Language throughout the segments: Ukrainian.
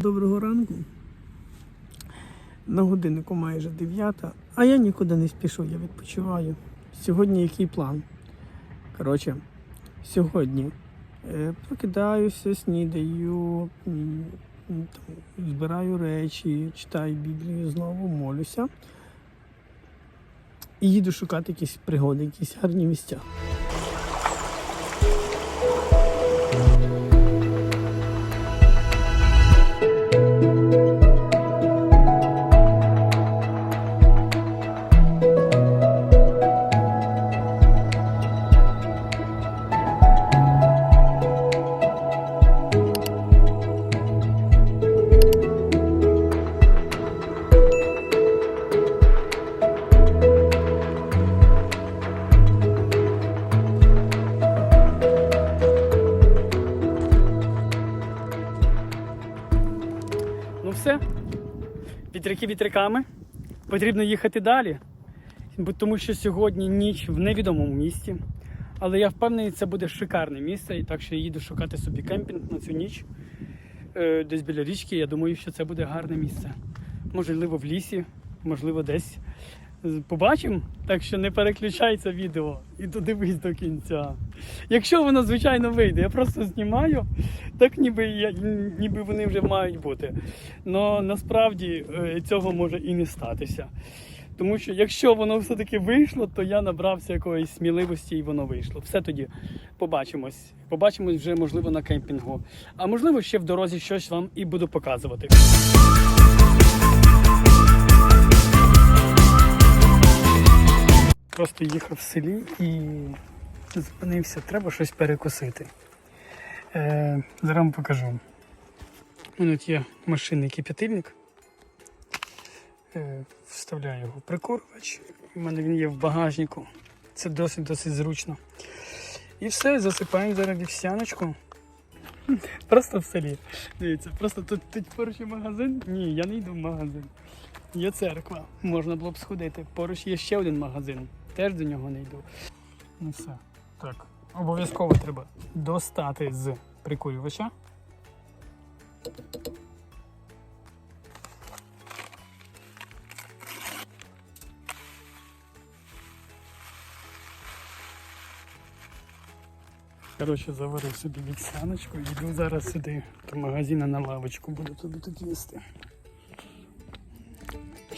Доброго ранку. На годиннику майже 9, а я нікуди не спішу, я відпочиваю. Сьогодні який план? Коротше, сьогодні е, прокидаюся, снідаю, збираю речі, читаю Біблію, знову молюся. І їду шукати якісь пригоди, якісь гарні місця. Вітряки вітряками. Потрібно їхати далі. Тому що сьогодні ніч в невідомому місті. Але я впевнений, це буде шикарне місце, і так що я їду шукати собі кемпінг на цю ніч. Е, Десь біля річки. Я думаю, що це буде гарне місце. Можливо, в лісі, можливо, десь. Побачимо, так що не переключай відео і додивись до кінця. Якщо воно, звичайно, вийде, я просто знімаю, так ніби, я, ніби вони вже мають бути. Но насправді е, цього може і не статися. Тому що якщо воно все-таки вийшло, то я набрався якоїсь сміливості і воно вийшло. Все тоді побачимось. Побачимось вже, можливо, на кемпінгу. А можливо, ще в дорозі щось вам і буду показувати. Просто їхав в селі і зупинився, треба щось перекусити. Е, зараз вам покажу. У мене є машинний кип'ятильник. Е, вставляю його в прикурювач. У мене він є в багажнику. Це досить-досить зручно. І все, засипаємо зараз вівсяночку. Просто в селі. Дивіться, просто тут, тут поруч є магазин. Ні, я не йду в магазин. Є церква, можна було б сходити. Поруч є ще один магазин. Теж до нього не йду. Ну все. Так. Обов'язково треба достати з прикурювача. Коротше, заварив собі вівсяночку і йду зараз сюди до магазину на лавочку, буду туди тут їсти.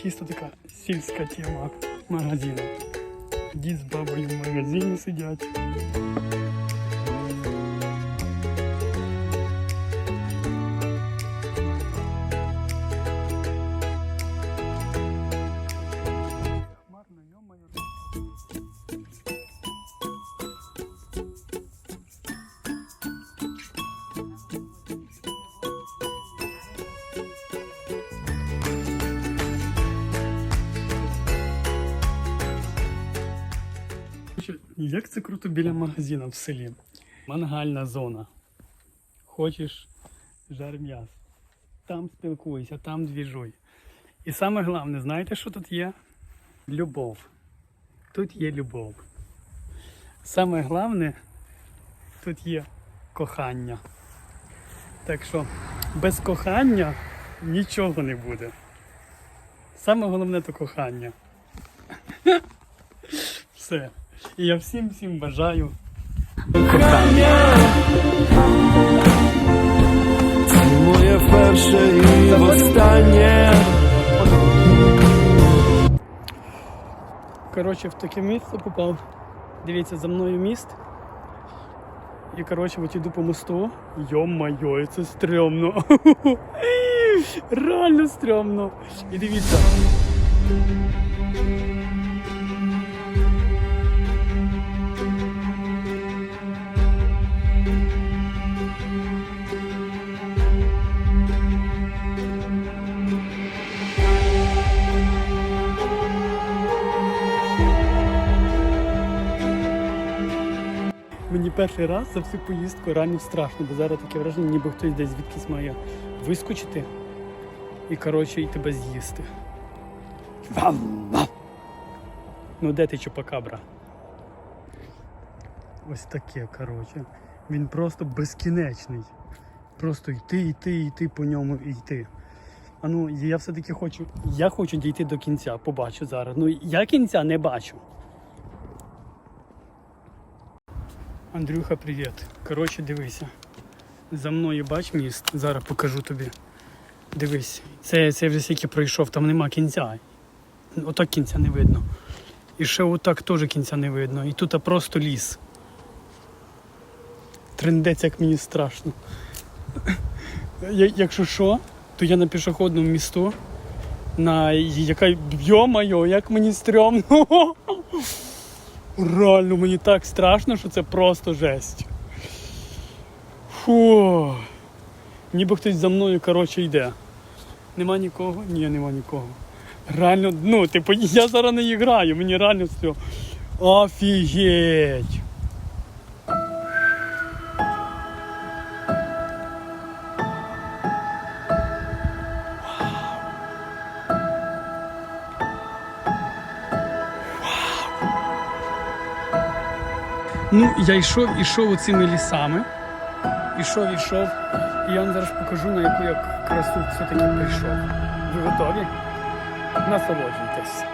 Чисто така сільська тема магазину. Дід з бабою в магазині сидять. Як це круто біля магазину в селі. Мангальна зона. Хочеш жар м'яс. Там спілкуйся, там двіжуй. І саме головне, знаєте, що тут є? Любов. Тут є любов. Саме головне, тут є кохання. Так що без кохання нічого не буде. Саме головне то кохання. Все. І я всім всім бажаю Це моє перше і востаннє. Коротше, в таке місце попав. Дивіться, за мною міст. І коротше, от іду по мосту. Йо-майо, це стрьомно. Реально стрьомно. І дивіться. Перший раз за всю поїздку реально страшно, бо зараз таке враження, ніби хтось десь звідкись має вискочити і, коротше, і тебе з'їсти. Ну де ти чупакабра? Ось таке, коротше. Він просто безкінечний. просто йти, йти, йти по ньому і йти. А ну, я все-таки хочу. Я хочу дійти до кінця, побачу зараз. Ну, я кінця не бачу. Андрюха, привіт. Коротше, дивися. За мною бач міст. Зараз покажу тобі. Дивись, це, це вже скільки пройшов, там нема кінця. Отак кінця не видно. І ще отак теж кінця не видно. І тут просто ліс. Трендець, як мені страшно. Якщо що, то я на пішохідному місту. На яка йо-моє, як мені стрьомно. Реально, мені так страшно, що це просто жесть. Фу. Ніби хтось за мною, коротше, йде. Нема нікого? Ні, нема нікого. Реально, ну, типу, я зараз не граю, мені реально все. Офігеть! Ну, я йшов, ішов оцими лісами. Ішов, ішов. І я вам зараз покажу, на яку я красу все-таки прийшов. Ви готові? Насолоджуйтесь.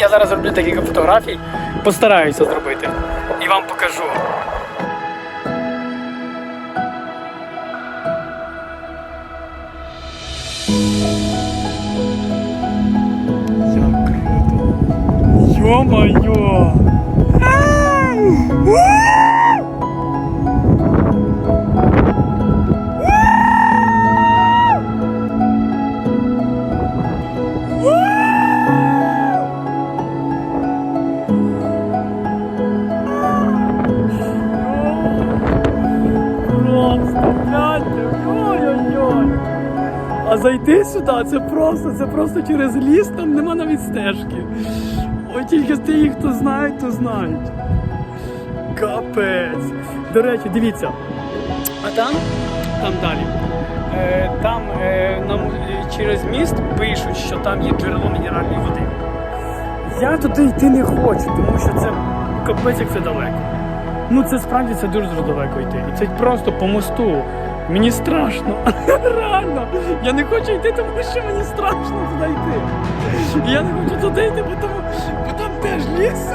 Я зараз зроблю декілька фотографій, постараюся зробити і вам покажу. Як круто! Йо-моє! А сюди це просто, це просто через ліс, там нема навіть стежки. Ой, тільки ті, хто знають, то знають. Капець. До речі, дивіться. А там, там далі. Е, там е, нам е, через міст пишуть, що там є джерело мінеральної води. Я туди йти не хочу, тому що це капець як це далеко. Ну це справді це дуже дуже далеко йти. І це просто по мосту. Мені страшно. Реально. Я не хочу йти, тому що мені страшно туди йти. Я не хочу туди йти, бо, там, бо там теж ліс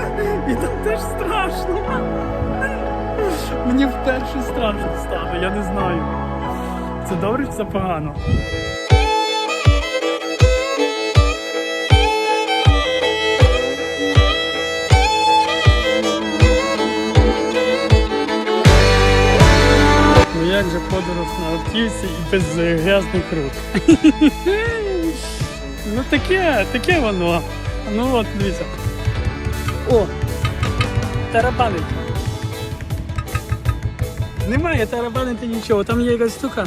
і там теж страшно. Мені вперше страшно стало, я не знаю. Це добре чи це погано? Як же подорож на автівці і без грязних рук. ну таке, таке воно. Ну от, дивіться. О! Тарабанить. Немає тарабанити нічого, там є якась штука.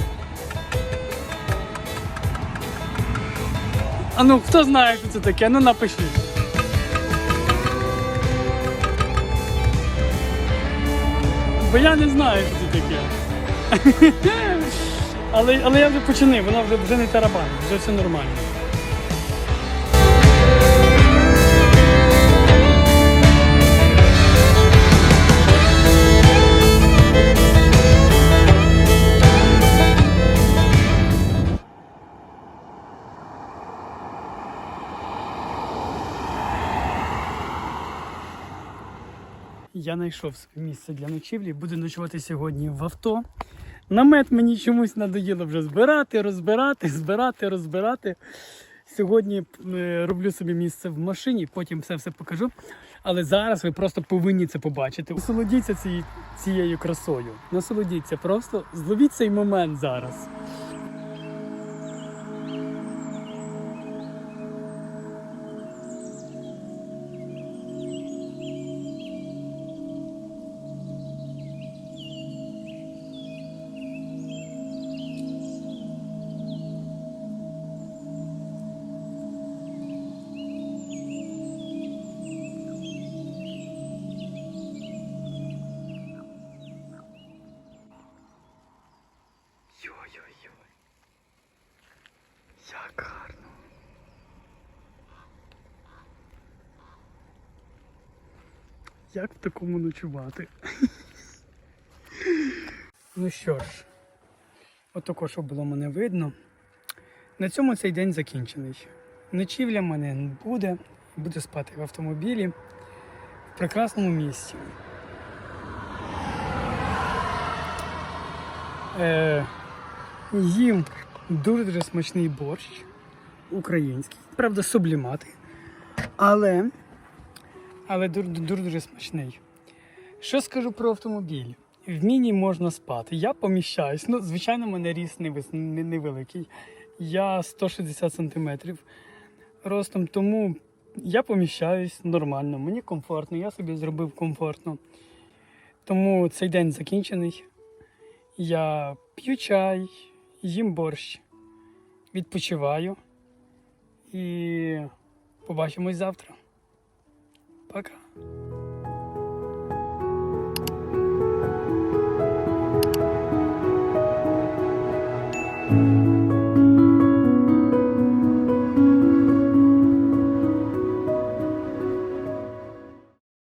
А ну хто знає, що це таке? Ну напишіть. Бо я не знаю, що це таке. Але, але я вже починив, вона вже, вже не тарабан, вже все нормально. Я знайшов місце для ночівлі, буду ночувати сьогодні в авто. Намет мені чомусь надоїло вже збирати, розбирати, збирати, розбирати. Сьогодні е, роблю собі місце в машині, потім все все покажу. Але зараз ви просто повинні це побачити. Насолодіться цією красою. Насолодіться, просто зловіть цей момент зараз. Як в такому ночувати? ну що ж, отако, що було мене видно. На цьому цей день закінчений. Ночівля в мене не буде, буду спати в автомобілі в прекрасному місці. Е, їм дуже-дуже смачний борщ український, правда, сублімати, але, але дуже-дуже смачний. Що скажу про автомобіль? В міні можна спати. Я поміщаюсь. Ну, звичайно, в мене ріст невеликий. Я 160 см ростом, тому я поміщаюсь нормально, мені комфортно, я собі зробив комфортно. Тому цей день закінчений. Я п'ю чай, їм борщ, відпочиваю і побачимось завтра. Пока.